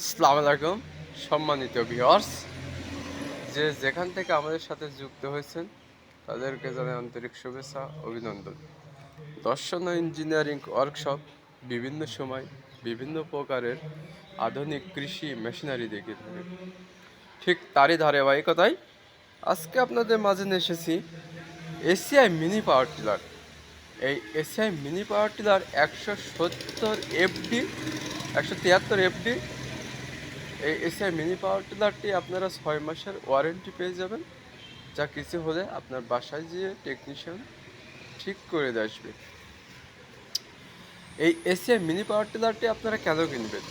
আসসালামু আলাইকুম, সম্মানিত ভিউয়ার্স যে যেখান থেকে আমাদের সাথে যুক্ত হয়েছেন, তাদেরকে জানাই আন্তরিক শুভেচ্ছা, অভিনন্দন। দর্শন ইঞ্জিনিয়ারিং ওয়ার্কশপ বিভিন্ন সময় বিভিন্ন প্রকারের আধুনিক কৃষি মেশিনারি দেখে থাকে। ঠিক তারই ধারাবাহিকতায় আজকে আপনাদের মাঝে এসেছি এসিআই মিনি পাওয়ার টিলার এই এসিআই মিনি পাওয়ার টিলার একশো সত্তর এফডি একশো তিয়াত্তর এফডি এই এসিআই মিনি পাওয়ার টিলারটি আপনারা ছয় মাসের ওয়ারেন্টি পেয়ে যাবেন। যা কিছু হলে আপনার বাসায় গিয়ে টেকনিশিয়ান ঠিক করে দিয়ে আসবে। এই এসিআই মিনি পাওয়ার টিলারটি আপনারা কেন কিনবেন?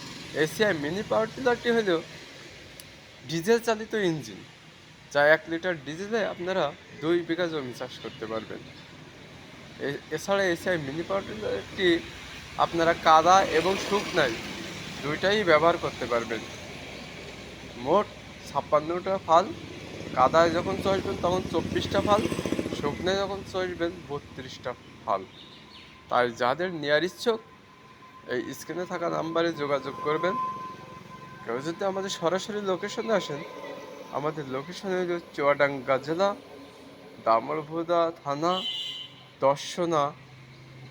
এসিআই মিনি পাওয়ার টিলারটি হলো ডিজেল চালিত ইঞ্জিন, যা এক লিটার ডিজেলে আপনারা দুই বিঘা জমি চাষ করতে পারবেন। এছাড়া এসিআই মিনি পাওয়ার টিলারটি আপনারা কাদা এবং শুকনায় দুইটাই ব্যবহার করতে পারবেন। মোট ছাপ্পান্নটা ফাল কাদায় যখন চষবেন তখন চব্বিশটা ফাল শুকনায় যখন চষবেন বত্রিশটা ফাল তাই যাদের নেয়ার ইচ্ছুক, এই স্ক্রিনে থাকা নাম্বারে যোগাযোগ করবেন। কেউ যদি আমাদের সরাসরি লোকেশনে আসেন, আমাদের লোকেশনে হলো চুয়াডাঙ্গা জেলা, দামরভোদা থানা, দর্শনা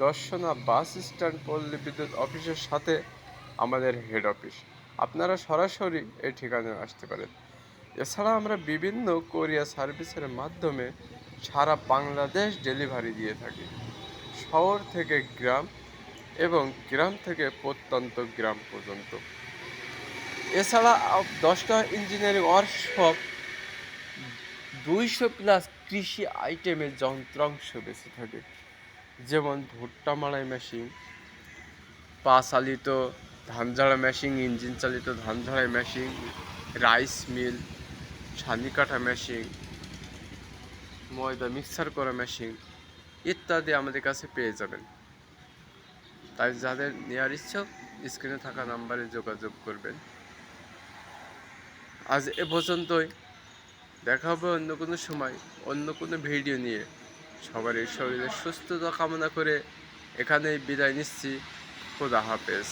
দর্শনা বাস স্ট্যান্ড পল্লী বিদ্যুৎ অফিসের সাথে আমাদের হেড অফিস আপনারা সরাসরি এই ঠিকানায় আসতে পারেন। এছাড়া আমরা বিভিন্ন কোরিয়া সার্ভিসের মাধ্যমে সারা বাংলাদেশ ডেলিভারি দিয়ে থাকি। শহর থেকে গ্রাম এবং গ্রাম থেকে প্রত্যন্ত গ্রাম পর্যন্ত। এছাড়া দশটা ইঞ্জিনিয়ারিং ওয়ার্কশপ, দুইশো প্লাস কৃষি আইটেমের যন্ত্রাংশ বেঁচে থাকে। যেমন ভুট্টা মাড়াই মেশিন, পা চালিত ধান ঝাড়া মেশিন ইঞ্জিন চালিত ধান ঝাড়াই মেশিন রাইস মিল ছানি কাটা মেশিন ময়দা মিক্সার করা মেশিন ইত্যাদি আমাদের কাছে পেয়ে যাবেন। তাই যাদের নেওয়ার ইচ্ছুক স্ক্রিনে থাকা নাম্বারে যোগাযোগ করবেন। আজ এ পর্যন্তই। দেখা হবে অন্য কোনো সময়, অন্য কোনো ভিডিও নিয়ে। সবার এই শরীরের সুস্থতা কামনা করে এখানেই বিদায় নিচ্ছি। খোদা হাফেজ।